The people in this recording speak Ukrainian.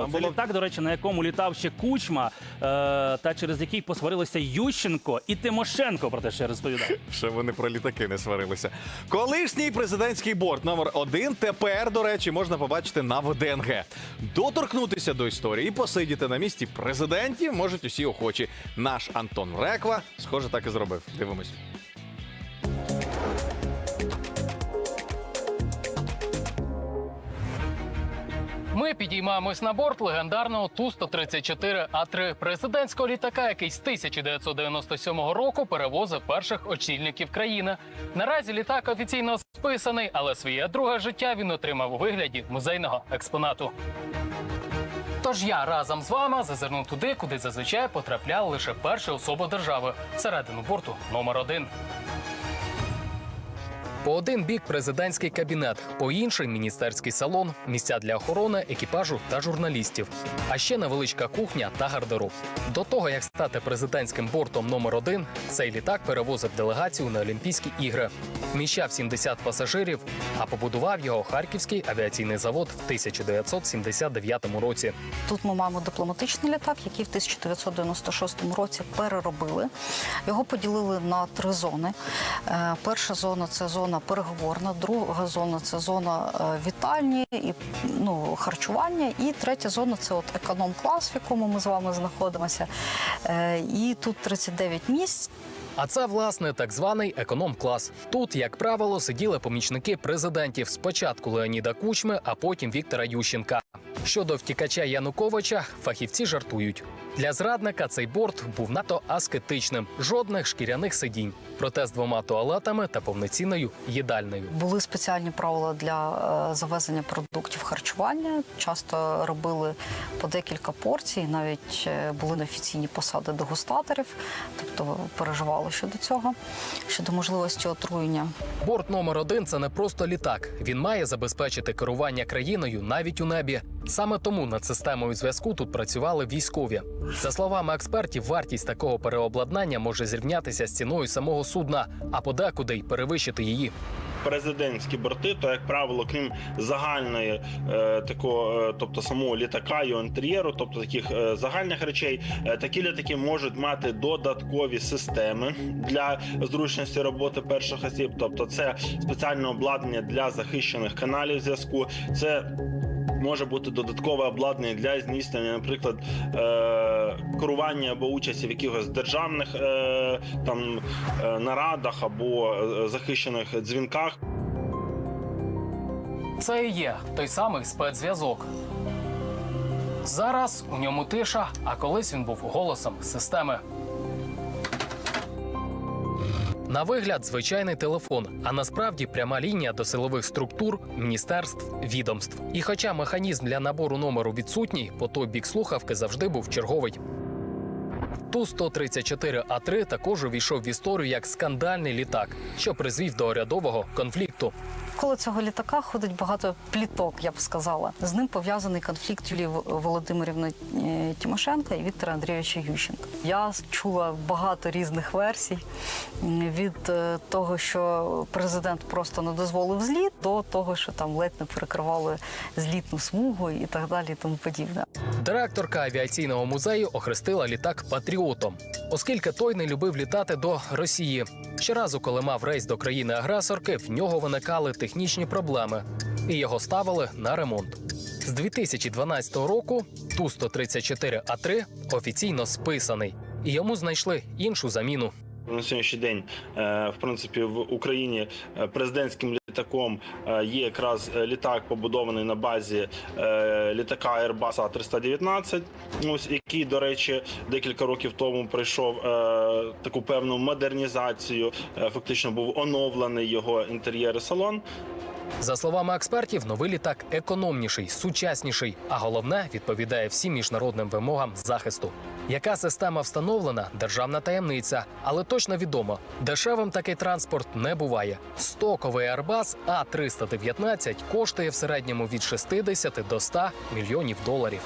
Це було- літак, до речі, на якому літав ще Кучма, е, та через який посварилися Ющенко і Тимошенко, про те, що я розповідав. Ще вони про літаки не сварилися. Колишній президентський борт номер один тепер, до речі, можна побачити на ВДНГ. Доторкнутися до історії і посидіти на місці президентів можуть усі охочі. Наш Антон Реква, схоже, так і зробив. Дивимось. Ми підіймаємось на борт легендарного Ту-134А3 президентського літака, який з 1997 року перевозив перших очільників країни. Наразі літак офіційно списаний, але своє друге життя він отримав у вигляді музейного експонату. Тож я разом з вами зазирнув туди, куди зазвичай потрапляли лише перші особи держави всередину борту номер один. По один бік президентський кабінет, по інший міністерський салон, місця для охорони, екіпажу та журналістів. А ще невеличка кухня та гардероб. До того як стати президентським бортом номер один, цей літак перевозив делегацію на Олімпійські ігри. Вміщав 70 пасажирів, а побудував його Харківський авіаційний завод в 1979 році. Тут ми маємо дипломатичний літак, який в 1996 році переробили. Його поділили на три зони. Е, Перша зона це зона переговорна, друга зона це зона е, вітальні і ну, харчування. І третя зона це от економ-клас, в якому ми з вами знаходимося. Е, І тут 39 місць. А це власне так званий економ-клас. Тут, як правило, сиділи помічники президентів спочатку Леоніда Кучми, а потім Віктора Ющенка. Щодо втікача Януковича, фахівці жартують. Для зрадника цей борт був надто аскетичним, жодних шкіряних сидінь, проте з двома туалетами та повноцінною їдальнею. Були спеціальні правила для е, завезення продуктів харчування. Часто робили по декілька порцій, навіть е, були на офіційні посади дегустаторів, тобто переживали щодо цього, щодо можливості отруєння. Борт номер один це не просто літак. Він має забезпечити керування країною навіть у небі. Саме тому над системою зв'язку тут працювали військові. За словами експертів, вартість такого переобладнання може зрівнятися з ціною самого судна, а подекуди й перевищити її. президентські борти, то як правило, крім загальної е, такого, е, тобто самого літака і інтер'єру, тобто таких е, загальних речей, е, такі літаки можуть мати додаткові системи для зручності роботи перших осіб. Тобто, це спеціальне обладнання для захищених каналів зв'язку. Це Може бути додаткове обладнання для здійснення, наприклад, е, керування або участі в якихось державних е, там е, нарадах або захищених дзвінках. Це і є той самий спецзв'язок. Зараз у ньому тиша, а колись він був голосом системи. На вигляд звичайний телефон, а насправді пряма лінія до силових структур, міністерств, відомств. І хоча механізм для набору номеру відсутній, по той бік слухавки завжди був черговий. Ту-134А3 також увійшов в історію як скандальний літак, що призвів до урядового конфлікту. Коло цього літака ходить багато пліток, я б сказала. З ним пов'язаний конфлікт Юлії Володимирівни е, Тимошенка і Віктора Андрійовича Ющенка. Я чула багато різних версій від е, того, що президент просто не дозволив зліт, до того, що там ледь не перекривали злітну смугу і так далі, і тому подібне. Директорка авіаційного музею охрестила літак патріотом, оскільки той не любив літати до Росії. Щоразу, коли мав рейс до країни-агресорки, в нього виникали технічні проблеми, і його ставили на ремонт. З 2012 року Ту-134А3 офіційно списаний, і йому знайшли іншу заміну. На сьогоднішній день, е, в принципі, в Україні е, президентським літаком е, є якраз е, літак, побудований на базі е, літака Airbus A319, ось який, до речі, декілька років тому пройшов таку певну модернізацію. Фактично був оновлений його інтер'єр і салон. За словами експертів, новий літак економніший, сучасніший, а головне відповідає всім міжнародним вимогам захисту. Яка система встановлена державна таємниця, але точно відомо, дешевим такий транспорт не буває. Стоковий Airbus А319 коштує в середньому від 60 до 100 мільйонів доларів.